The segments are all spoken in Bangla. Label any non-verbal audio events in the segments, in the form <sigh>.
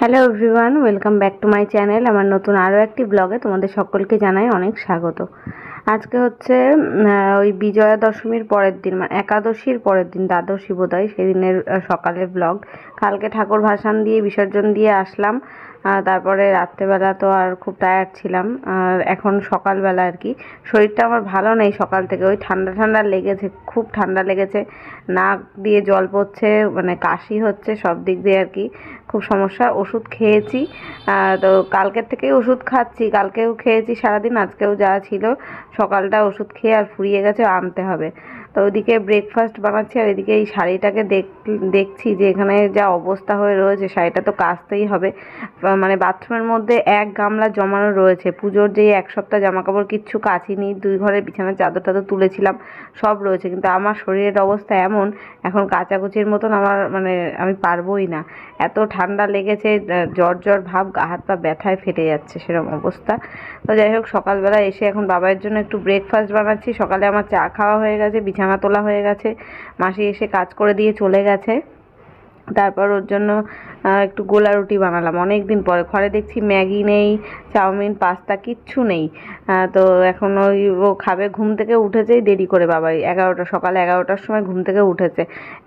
Hello everyone welcome back to my channel আমার নতুন আরও একটি ব্লগে তোমাদের সকলকে জানাই অনেক স্বাগত। আজকে হচ্ছে ওই বিজয়া দশমীর পরের দিন মানে একাদশীর পরের দিন, দ্বাদশী বোধহয়, সেদিনের সকালের ব্লগ কালকে ঠাকুর ভাসান দিয়ে, বিসর্জন দিয়ে আসলাম। তারপরে রাত্রেবেলা তো আর খুব টায়ার্ড ছিলাম। আর এখন সকালবেলা আর কি। শরীরটা আমার ভালো নেই সকাল থেকে। ওই ঠান্ডা ঠান্ডা লেগেছে, খুব ঠান্ডা লেগেছে। নাক দিয়ে জল পড়ছে মানে কাশি হচ্ছে, সব দিক দিয়ে আর কি। খুব সমস্যা, ওষুধ খেয়েছি। তো কালকের থেকেই ওষুধ খাচ্ছি। কালকেও খেয়েছি, সারাদিন আজকেও যা ছিল, সকালটা ওষুধ খেয়ে আর ফুরিয়ে গেছে, আনতে হবে। তো ওদিকে ব্রেকফাস্ট বানাচ্ছি আর এদিকে এই শাড়িটাকে দেখ, দেখছি যে এখানে যা অবস্থা হয়ে রয়েছে, শাড়িটা তো কাচতেই হবে। মানে বাথরুমের মধ্যে এক গামলা জমানো রয়েছে। পুজোর যে এক সপ্তাহ জামা কাপড় কিচ্ছু কাচিনি, দুই ঘরের বিছানার চাদর টাদর তুলেছিলাম, সব রয়েছে। কিন্তু আমার শরীরের অবস্থা এমন, এখন কাচাকুচির মতন আমার মানে আমি পারবোই না। এত ঠান্ডা লেগেছে জ্বর জ্বর ভাব, গা হাত পা ব্যথায় ফেটে যাচ্ছে সেরকম অবস্থা। তো যাই হোক, সকালবেলা এসে এখন বাবার জন্য একটু ব্রেকফাস্ট বানাচ্ছি। সকালে আমার চা খাওয়া হয়ে গেছে, বিছানা তোলা হয়ে গেছে। মাসি এসে কাজ করে দিয়ে চলে গেছে। তারপর ওর জন্য একটু গোলা রুটি বানালাম। অনেক দিন পরে। ঘরে দেখছি ম্যাগি নেই, চাউমিন, পাস্তা, কিচ্ছু নেই। তো এখন ওই, ও খাবে। ঘুম থেকে উঠেছেই দেরি করে বাবাই। এগারোটা, সকালে এগারোটার সময় ঘুম থেকে উঠেছে।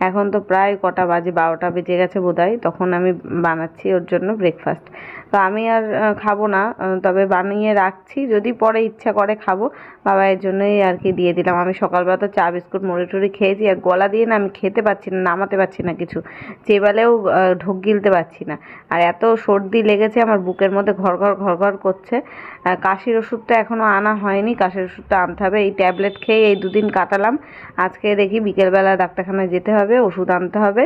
এখন তো প্রায় কটা বাজে, বারোটা বেজে গেছে বোধহয়। তখন আমি বানাচ্ছি ওর জন্য ব্রেকফাস্ট তো আমি আর খাব না। তবে বানিয়ে রাখছি। যদি পরে ইচ্ছা করে খাব, বাবা এর জন্যই আর কি দিয়ে দিলাম। আমি সকালবেলা তো চা, বিস্কুট, মুড়ি টুড়ি খেয়েছি। আর গলা দিয়ে না আমি খেতে পাচ্ছি না, নামাতে পারছি না কিছু। চেবালেও ঢোক গিলতে পারছি না। আর এত সর্দি লেগেছে আমার বুকের মধ্যে, ঘর ঘর ঘর ঘর করছে। কাশির ওষুধটা এখনও আনা হয়নি। কাশির ওষুধটা আনতে হবে। এই ট্যাবলেট খেয়ে এই দুদিন কাটালাম। আজকে দেখি বিকেলবেলা ডাক্তারখানায় যেতে হবে, ওষুধ আনতে হবে,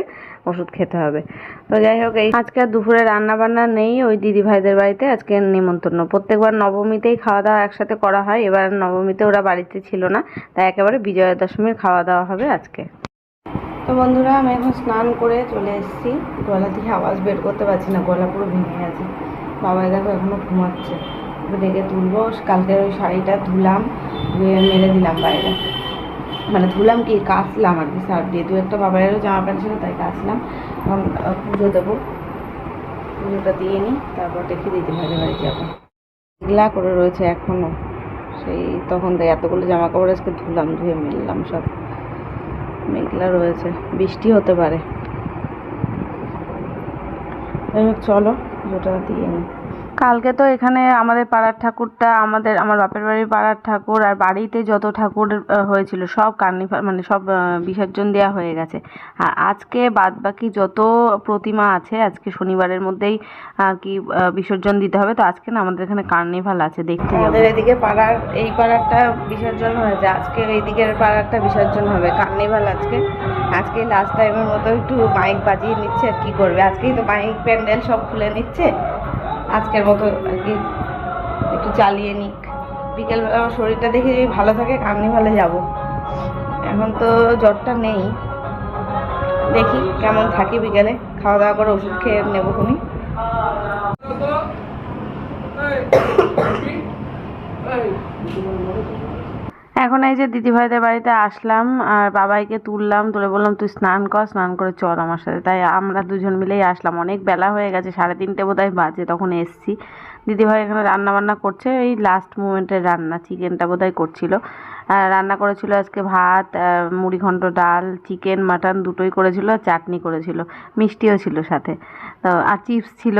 ওষুধ খেতে হবে। তো যাই হোক, এই আজকে আর দুপুরে রান্না বান্না নেই। ওই দিদি ভাইদের বাড়িতে আজকে নিমন্ত্রণ। প্রত্যেকবার নবমীতেই খাওয়া দাওয়া একসাথে করা হয়। এবার নবমীতে ওরা বাড়িতে ছিল না, তাই একেবারে বিজয়া দশমীর খাওয়া দাওয়া হবে আজকে। তো বন্ধুরা, আমি এখন স্নান করে চলে এসেছি। গলা থেকে আওয়াজ বের করতে পারছি না, গলা পুরো ভেঙে গেছে। বাবাই দেখো এখনও ঘুমাচ্ছে। ওকে ডেকে তুলবো। কালকের ওই শাড়িটা ধুলাম, ধুয়ে মেলে দিলাম বাইরে। মানে ধুলাম কি, কাচলাম আর কি সার দিয়ে। দু একটা বাবাইয়েরও জামা প্যান্ট ছিল, তাই কাচলাম। এখন পুজো দেবো। পুজোটা দিয়ে নিই, তারপর দেখি দিদি ভাইদের বাড়ি যাব। মেঘলা করে রয়েছে এখনও। সেই তখন তো এতগুলো জামা কাপড় আজকে ধুলাম, ধুয়ে মিললাম সব। মেঘলা রয়েছে, বৃষ্টি হতে পারে। চলো যেটা দিয়ে নিই। কালকে তো এখানে আমাদের পাড়ার ঠাকুরটা, আমাদের, আমার বাপের বাড়ির পাড়ার ঠাকুর আর বাড়িতে যত ঠাকুর হয়েছিল, সব কার্নিভাল মানে সব বিসর্জন দেওয়া হয়ে গেছে। আর আজকে বাদ বাকি যত প্রতিমা আছে, আজকে শনিবারের মধ্যেই কি বিসর্জন দিতে হবে। তো আজকে না আমাদের এখানে কার্নিভাল আছে, দেখতে আমাদের এদিকে পাড়ার, এই পাড়ারটা বিসর্জন হয়েছে। আজকে এই দিকের পাড়ারটা বিসর্জন হবে, কার্নিভাল আজকে। আজকে লাস্ট টাইমের মতো একটু মাইক বাজিয়ে নিচ্ছে, আর কি করবে? আজকেই তো মাইক প্যান্ডেল সব খুলে নিচ্ছে। আজকের মতো আর কি একটু চালিয়ে নিক বিকেলবেলা আমার শরীরটা দেখে যদি ভালো থাকে কার্নিভালে যাব এখন তো জ্বরটা নেই দেখি কেমন থাকি বিকেলে খাওয়া দাওয়া করে ওষুধ খেয়ে নেব খুনি এখন এই যে দিদিভাইদের বাড়িতে আসলাম আর বাবাইকে তুললাম তুলে বললাম তুই স্নান কর স্নান করে চল আমার সাথে। তাই আমরা দুজন মিলেই আসলাম। অনেক বেলা হয়ে গেছে সাড়ে তিনটে বোধহয় বাজে তখন এসছি। দিদিভাই এখানে রান্না বান্না করছে এই লাস্ট মোমেন্টের রান্না চিকেনটা বোধহয় করছিল। রান্না করেছিল আজকে ভাত আহ, মুড়িঘণ্ট ডাল চিকেন মাটন দুটোই করেছিল আর চাটনি করেছিল। মিষ্টিও ছিল সাথে। তো আর চিপস ছিল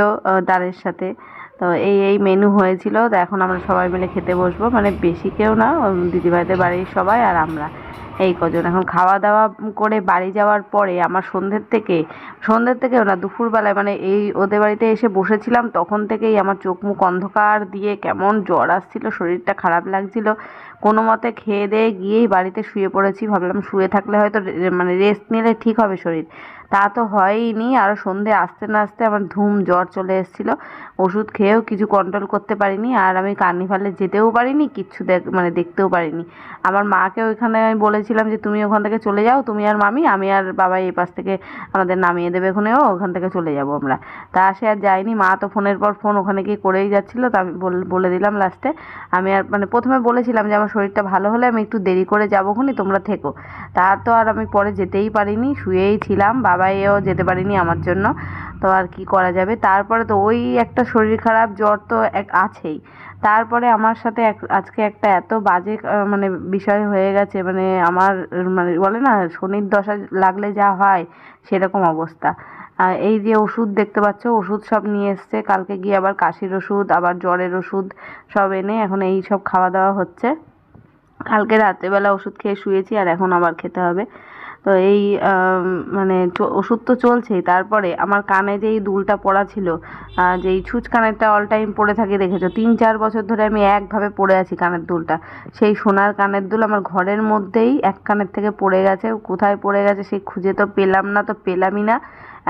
ডালের সাথে। তো এই এই মেনু হয়েছিল। তো এখন আমরা সবাই মিলে খেতে বসবো। মানে বেশি কেউ না দিদিভাইদের বাড়ির সবাই আর আমরা। এই কজন। এখন খাওয়া দাওয়া করে বাড়ি যাওয়ার পরে আমার সন্ধ্যের থেকে, সন্ধ্যের থেকেও না, দুপুরবেলায় মানে এই ওদের বাড়িতে এসে বসেছিলাম, তখন থেকেই আমার চোখ মুখ অন্ধকার দিয়ে কেমন জ্বর আসছিল, শরীরটা খারাপ লাগছিল। কোনো মতে খেয়ে দিয়ে গিয়েই বাড়িতে শুয়ে পড়েছি। ভাবলাম শুয়ে থাকলে হয়তো মানে রেস্ট নিলে ঠিক হবে শরীর। তা তো হয়নি আরও সন্ধে আসতে না আসতে আমার ধুম, জ্বর চলে এসেছিল। ওষুধ খেয়েও কিছু কন্ট্রোল করতে পারিনি আর আমি কার্নিভালে যেতেও পারিনি, কিচ্ছু দেখ মানে দেখতেও পারিনি। আমার মাকে ওইখানে আমি বলেছিলাম যে, তুমি ওখান থেকে চলে যাও, তুমি আর মামি, আমি আর বাবা এই পাশ থেকে আমাদের নামিয়ে দেবে ওখানেও ওখান থেকে চলে যাব আমরা। তা সে আর যাইনি মা তো ফোনের পর ফোন ওখানে গিয়ে করেই যাচ্ছিল, তা আমি বল- দিলাম লাস্টে আমি আর মানে প্রথমে বলেছিলাম যে, আমার শরীরটা ভালো হলে আমি একটু দেরি করে যাব খুনি, তোমরা থেকো। তা তো আর আমি পরে যেতেই পারিনি, শুয়েই ছিলাম বাবা বাবাইও যেতে পারিনি আমার জন্য। তো আর কি করা যাবে? তারপরে তো ওই একটা শরীর খারাপ, জ্বর তো এক আছেই। তারপরে আমার সাথে এক, আজকে একটা এত বাজে মানে বিষয় হয়ে গেছে মানে আমার মানে বলে না, শনির দশা লাগলে যা হয়, সেরকম অবস্থা। এই যে ওষুধ দেখতে পাচ্ছ, ওষুধ সব নিয়ে এসছে। কালকে গিয়ে আবার কাশির ওষুধ, আবার জ্বরের ওষুধ সব এনে এখন এই সব খাওয়া দাওয়া হচ্ছে। কালকে রাত্রেবেলা ওষুধ খেয়ে শুয়েছি, আর এখন আবার খেতে হবে। তো এই মানে ওষুধ তো চলছেই। তারপরে আমার কানে যে এই দুলটা পড়া ছিল যে এই ছুঁচ কানেরটা অল টাইম পড়ে থাকে, দেখেছ? তিন, চার বছর ধরে আমি একভাবে পড়ে আছি কানের দুলটা। সেই সোনার কানের দুল আমার ঘরের মধ্যেই এক কানের থেকে পড়ে গেছে। কোথায় পড়ে গেছে সেই খুঁজে তো পেলাম না, তো পেলামই না।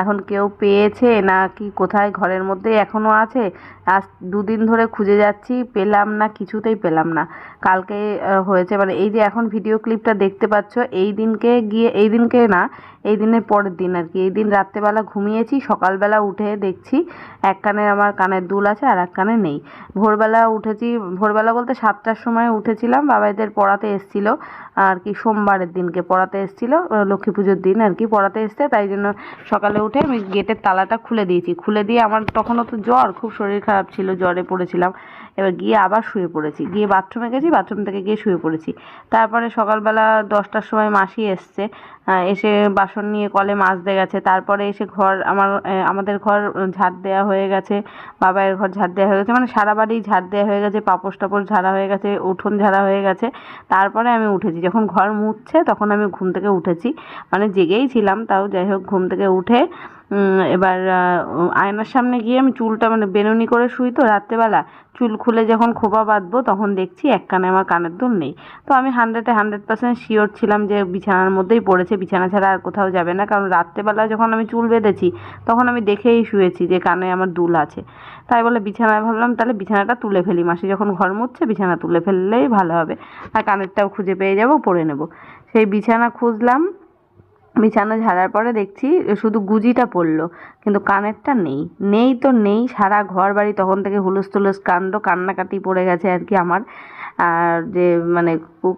এখন কেউ পেয়েছে না কি কোথায় ঘরের মধ্যে এখনও আছে? আজ দুদিন ধরে খুঁজে যাচ্ছি, পেলাম না, কিছুতেই পেলাম না। কালকে হয়েছে মানে এই যে এখন ভিডিও ক্লিপটা দেখতে পাচ্ছ, এই দিনকে গিয়ে, এই দিনকে না, এই দিনের পরের দিন আর কি। এই দিন রাত্রেবেলা ঘুমিয়েছি, সকালবেলা উঠে দেখছি এক কানে আমার কানের দুল আছে আর এক কানে নেই। ভোরবেলা উঠেছি, ভোরবেলা বলতে সাতটার সময় উঠেছিলাম বাবাইদের পড়াতে এসছিল আর কি, সোমবারের দিনকে পড়াতে এসছিল লক্ষ্মী পুজোর দিন আর কি, পড়াতে এসছে, তাই জন্য সকালে উঠে আমি গেটের তালাটা খুলে দিয়েছি। খুলে দিয়ে আমার তখনও তো জ্বর, খুব শরীর খারাপ ছিল, জ্বরে পড়েছিলাম। এবার গিয়ে আবার শুয়ে পড়েছি। গিয়ে বাথরুমে গেছি বাথরুম থেকে গিয়ে শুয়ে পড়েছি। তারপরে সকালবেলা দশটার সময় মাসি এসছে। এসে বাসন নিয়ে কলে মাছ দিয়ে গেছে। তারপরে এসে ঘর আমার আমাদের ঘর ঝাড় দেওয়া হয়ে গেছে। বাবাইয়ের ঘর ঝাড় দেওয়া হয়ে গেছে। মানে সারা বাড়ি ঝাড় দেওয়া হয়ে গেছে, পাপোশ টাপোশ ঝাড়া হয়ে গেছে, উঠোন ঝাড়া হয়ে গেছে। তারপরে আমি উঠেছি। যখন ঘর মুছছে তখন আমি ঘুম থেকে উঠেছি। মানে জেগেই ছিলাম, তাও যাই হোক ঘুম থেকে উঠে এবার আয়নার সামনে গিয়ে আমি চুলটা মানে বেনুনি করে শুই তো রাত্রেবেলা। চুল খুলে যখন খোপা বাঁধবো তখন দেখছি এক কানে আমার কানের দুল নেই। তো আমি হান্ড্রেডে হান্ড্রেড পার্সেন্ট শিওর ছিলাম যে বিছানার মধ্যেই পড়েছে, বিছানা ছাড়া আর কোথাও যাবে না। কারণ রাত্রেবেলা যখন আমি চুল বেঁধেছি, তখন আমি দেখেই শুয়েছি যে কানে আমার দুল আছে। তাই বলে বিছানায় ভাবলাম, তাহলে বিছানাটা তুলে ফেলি। মাসি যখন ঘর মুছছে, বিছানা তুলে ফেললেই ভালো হবে। আর কানেরটাও খুঁজে পেয়ে যাব পরে নেব। সেই বিছানা খুঁজলাম বিছানা ঝাড়ার পরে দেখছি শুধু গুজিটা পড়ল, কিন্তু কানেরটা নেই। নেই তো নেই, সারা ঘর বাড়ি তখন থেকে হুলুস তুলুস কাণ্ড, কান্নাকাটি পড়ে গেছে আর কি আমার। আর যে মানে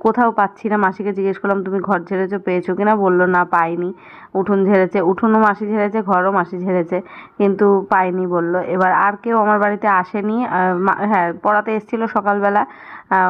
কোথাও পাচ্ছি না, মাসিকে জিজ্ঞেস করলাম, তুমি ঘর ঝেড়েছো, পেয়েছ কিনা? বলল, না, পাইনি। উঠোন ঝেড়েছে, উঠোনও মাসি ঝেড়েছে, ঘরও মাসি ঝেড়েছে, কিন্তু পাইনি, বলল। এবার আর কেউ আমার বাড়িতে আসেনি। হ্যাঁ পড়াতে এসেছিল সকালবেলা।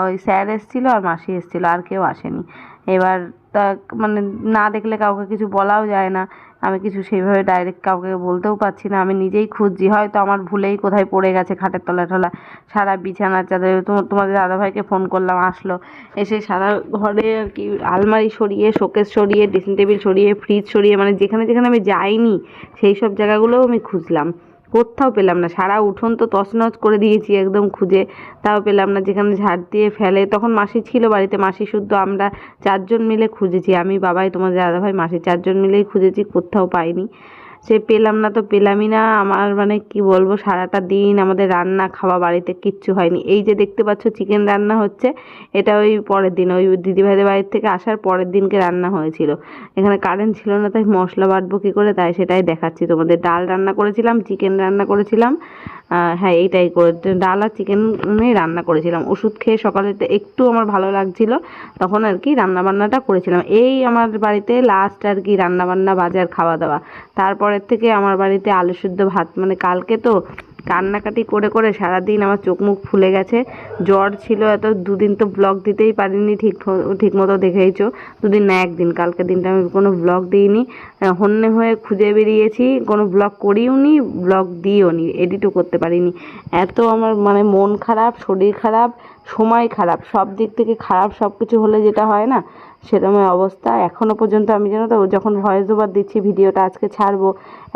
ওই স্যার এসেছিল আর মাসি এসেছিল, আর কেউ আসেনি। এবার তা মানে না দেখলে কাউকে কিছু বলাও যায় না। আমি কিছু সেইভাবে ডাইরেক্ট কাউকে বলতেও পারছি না। আমি নিজেই খুঁজছি। হয়তো আমার ভুলেই কোথায় পড়ে গেছে খাটের তলা টলা সারা বিছানার চাদর তোমাদের দাদাভাইকে ফোন করলাম, আসলো। এসে সারা ঘরে আর কি আলমারি সরিয়ে শোকেস সরিয়ে ড্রেসিং টেবিল সরিয়ে ফ্রিজ সরিয়ে মানে যেখানে যেখানে আমি যাইনি, সেই সব জায়গাগুলোও আমি খুঁজলাম। কোথাও পেলাম না। সারা উঠোন তো তছনছ করে দিয়েছি একদম খুঁজে। তাও পেলাম না, যেখানে ঝাড় দিয়ে ফেলে। তখন মাসি ছিল বাড়িতে, মাসি শুদ্ধ, আমরা চারজন মিলে খুঁজেছি। আমি, বাবাই তোমার দাদাভাই, মাসি, চারজন মিলেই খুঁজেছি, কোথাও পাইনি। সে পেলাম না তো পেলামই না। আমার মানে কি বলব, সারাটা দিন আমাদের রান্না, খাওয়া বাড়িতে কিচ্ছু হয়নি। এই যে দেখতে পাচ্ছ চিকেন রান্না হচ্ছে, এটা ওই পরের দিন। ওই দিদিভাইদের বাড়ির থেকে আসার পরের দিনকে রান্না হয়েছিল। এখানে কারেন্ট ছিল না, তাই মশলা বাটবো কী করে, তাই সেটাই দেখাচ্ছি তোমাদের। ডাল রান্না করেছিলাম চিকেন রান্না করেছিলাম। হ্যাঁ এইটাই করে ডাল আর চিকেনই রান্না করেছিলাম। ওষুধ খেয়ে সকালে একটু আমার ভালো লাগছিল, তখন আর কি রান্না বান্নাটা করেছিলাম। এই আমার বাড়িতে লাস্ট আর কি রান্নাবান্না, বাজার, খাওয়া দাওয়া। তারপরের থেকে আমার বাড়িতে আলু সিদ্ধ ভাত মানে কালকে তো কান্নাকাটি করে করে সারাদিন আমার চোখ মুখ ফুলে গেছে। জ্বর ছিল এত, দুদিন তো ব্লগ দিতেই পারিনি ঠিক ঠিক মতো দেখেইছো। দুদিন না, একদিন কালকে দিনটা আমি কোনো ব্লগ দিইনি। হন্যে হয়ে খুঁজে বেরিয়েছি, কোনো ব্লগ করিও নি ব্লগ দিও নি এডিটও করতে পারিনি। এত আমার মানে মন খারাপ, শরীর খারাপ, সময় খারাপ, সব দিক থেকে খারাপ সব কিছু হলে যেটা হয় না সেরকম অবস্থা। এখনও পর্যন্ত আমি জানো তো, যখন ভয়েস ওভার দিচ্ছি, ভিডিওটা আজকে ছাড়বো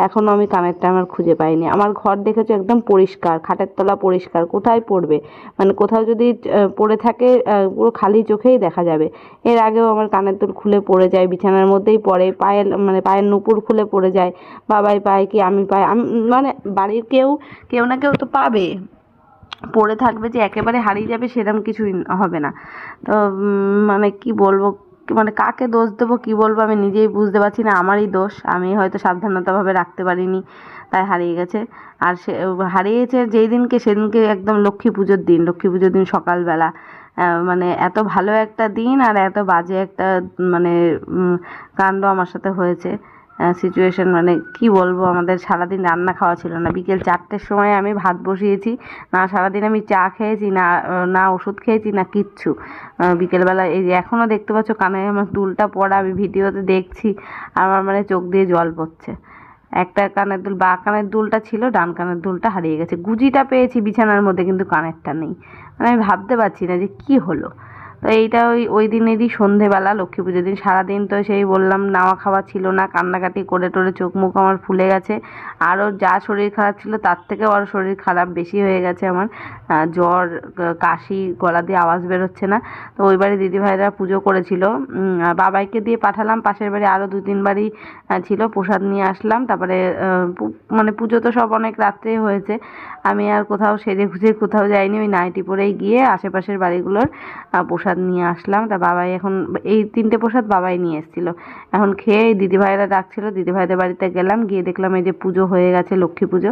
এখনও আমি কানেরটা আমার খুঁজে পাইনি। আমার ঘর দেখেছ একদম পরিষ্কার, খাটের তলা পরিষ্কার, কোথায় পড়বে? মানে কোথাও যদি পড়ে থাকে পুরো খালি চোখেই দেখা যাবে। এর আগেও আমার কানের দুল খুলে পড়ে যায়, বিছানার মধ্যেই পড়ে, পায়ের মানে পায়ের নুপুর খুলে পড়ে যায়, বাবাই পায় কি আমি পাই, আমি মানে বাড়ির কেউ কেউ না কেউ তো পাবে। পড়ে থাকবে যে একেবারে হারিয়ে যাবে সেরকম কিছুই হবে না। তো মানে কি বলব মানে কাকে দোষ দেবো, কি বলব আমি নিজেই বুঝতে পারছি না, আমারই দোষ। আমি হয়তো সাবধানতাভাবে রাখতে পারিনি, তাই হারিয়ে গেছে। আর সে, হারিয়েছে যেই দিনকে, সেদিনকে একদম লক্ষ্মী পুজোর দিন। লক্ষ্মী পুজোর দিন সকালবেলা। মানে এত ভালো একটা দিন আর এত বাজে একটা মানে কাণ্ড আমার সাথে হয়েছে। সিচুয়েশন মানে কি বলব, আমাদের সারাদিন রান্না খাওয়া ছিল না। বিকেল চারটের সময় আমি ভাত বসিয়েছি। না, সারাদিন আমি চা খেয়েছি, না না ওষুধ খেয়েছি, না কিচ্ছু। বিকেলবেলা এই যে এখনও দেখতে পাচ্ছ কানে আমার দুলটা পড়া, আমি ভিডিওতে দেখছি। আমার মানে চোখ দিয়ে জল পড়ছে। একটা কানের দুল, বা কানের দুলটা ছিল, ডান কানের দুলটা হারিয়ে গেছে। গুজিটা পেয়েছি বিছানার মধ্যে, কিন্তু কানেরটা নেই। মানে আমি ভাবতে পারছি না যে কি হলো। তো এইটা ওই ওই দিনেরই সন্ধেবেলা লক্ষ্মী পুজোর দিন। সারাদিন তো সেই বললাম নাওয়া খাওয়া ছিল না কান্নাকাটি করে টোরে চোখ মুখ আমার ফুলে গেছে। আরও যা শরীর খারাপ ছিল তার থেকেও আরও শরীর খারাপ বেশি হয়ে গেছে আমার। জ্বর কাশি গলা দিয়ে আওয়াজ বেরোচ্ছে না। তো ওই বাড়ি দিদিভাইরা পুজো করেছিল। বাবাইকে দিয়ে পাঠালাম পাশের বাড়ি আরও দু তিন বাড়ি ছিল প্রসাদ নিয়ে আসলাম। তারপরে মানে পুজো তো সব অনেক রাত্রে হয়েছে। আমি আর কোথাও সেজে গুজে কোথাও যাইনি ওই নাইটি পরেই গিয়ে আশেপাশের বাড়িগুলোর আহ, প্রসাদ নিয়ে আসলাম। তা বাবাই এখন এই তিনটে প্রসাদ বাবাই নিয়ে এসেছিল। এখন খেয়ে দিদিভাইরা ডাকছিল, দিদিভাইদের বাড়িতে গেলাম, গিয়ে দেখলাম এই যে পুজো হয়ে গেছে, লক্ষ্মী পুজো।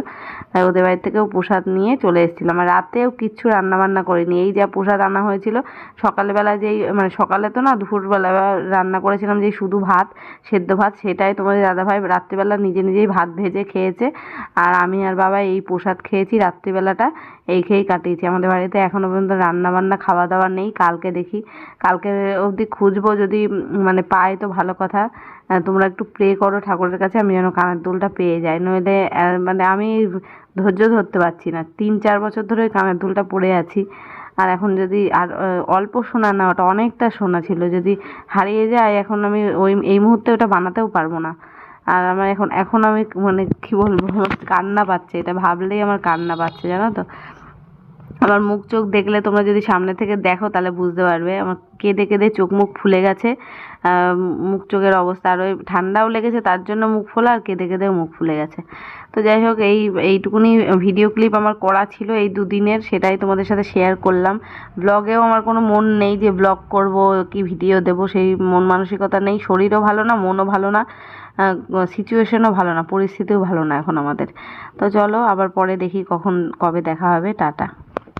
তাই ওদের বাড়ি থেকেও প্রসাদ নিয়ে চলে এসেছিলাম। আর রাতেও কিচ্ছু রান্না বান্না করিনি। এই যা প্রসাদ আনা হয়েছিল, সকালবেলা যেই মানে সকালে তো না, দুপুরবেলা রান্না করেছিলাম যে শুধু ভাত, সেদ্ধ ভাত, সেটাই তোমাদের দাদাভাই রাত্রিবেলা নিজে নিজেই ভাত ভেজে খেয়েছে। আর আমি আর বাবা এই প্রসাদ খেয়েছি রাত্রিবেলাটা, এই খেয়েই কাটিয়েছি। আমাদের বাড়িতে এখনও পর্যন্ত রান্না বান্না খাওয়া দাওয়া নেই। কালকে দেখি। কালকে অবধি খুঁজবো যদি মানে পাই তো ভালো কথা। তোমরা একটু প্রে করো ঠাকুরের কাছে, আমি যেন কানের দুলটা পেয়ে যাই। নইলে মানে আমি ধৈর্য ধরতে পারছি না। তিন, চার বছর ধরে কানের দুলটা পড়ে আছি। আর এখন যদি, আর অল্প সোনা না, ওটা অনেকটা সোনা ছিল। যদি হারিয়ে যায়, এখন আমি ওই, এই মুহূর্তে ওটা বানাতেও পারব না। আর আমার এখন এখন আমি মানে কি বলব, <laughs> কান্না পাচ্ছে। এটা ভাবলেই আমার কান্না পাচ্ছে, জানো তো? আমার মুখ চোখ দেখলে তোমরা যদি সামনে থেকে দেখো, তাহলে বুঝতে পারবে। আমার কেঁদে কেঁদে চোখ মুখ ফুলে গেছে। মুখ চোখের অবস্থা আর ওই ঠান্ডাও লেগেছে, তার জন্য মুখ ফোলা আর কেঁদে কেঁদেও মুখ ফুলে গেছে। তো যাই হোক, এই, এইটুকুনি ভিডিও ক্লিপ আমার করা ছিল এই দুদিনের, সেটাই তোমাদের সাথে শেয়ার করলাম। ব্লগেও আমার কোনো মন নেই যে ব্লগ করব, কি ভিডিও দেব, সেই মন মানসিকতা নেই। শরীরও ভালো না, মনও ভালো না সিচুয়েশনও ভালো না, পরিস্থিতিও ভালো না এখন আমাদের। তো চলো, আবার পরে দেখি কখন, কবে দেখা হবে। টাটা।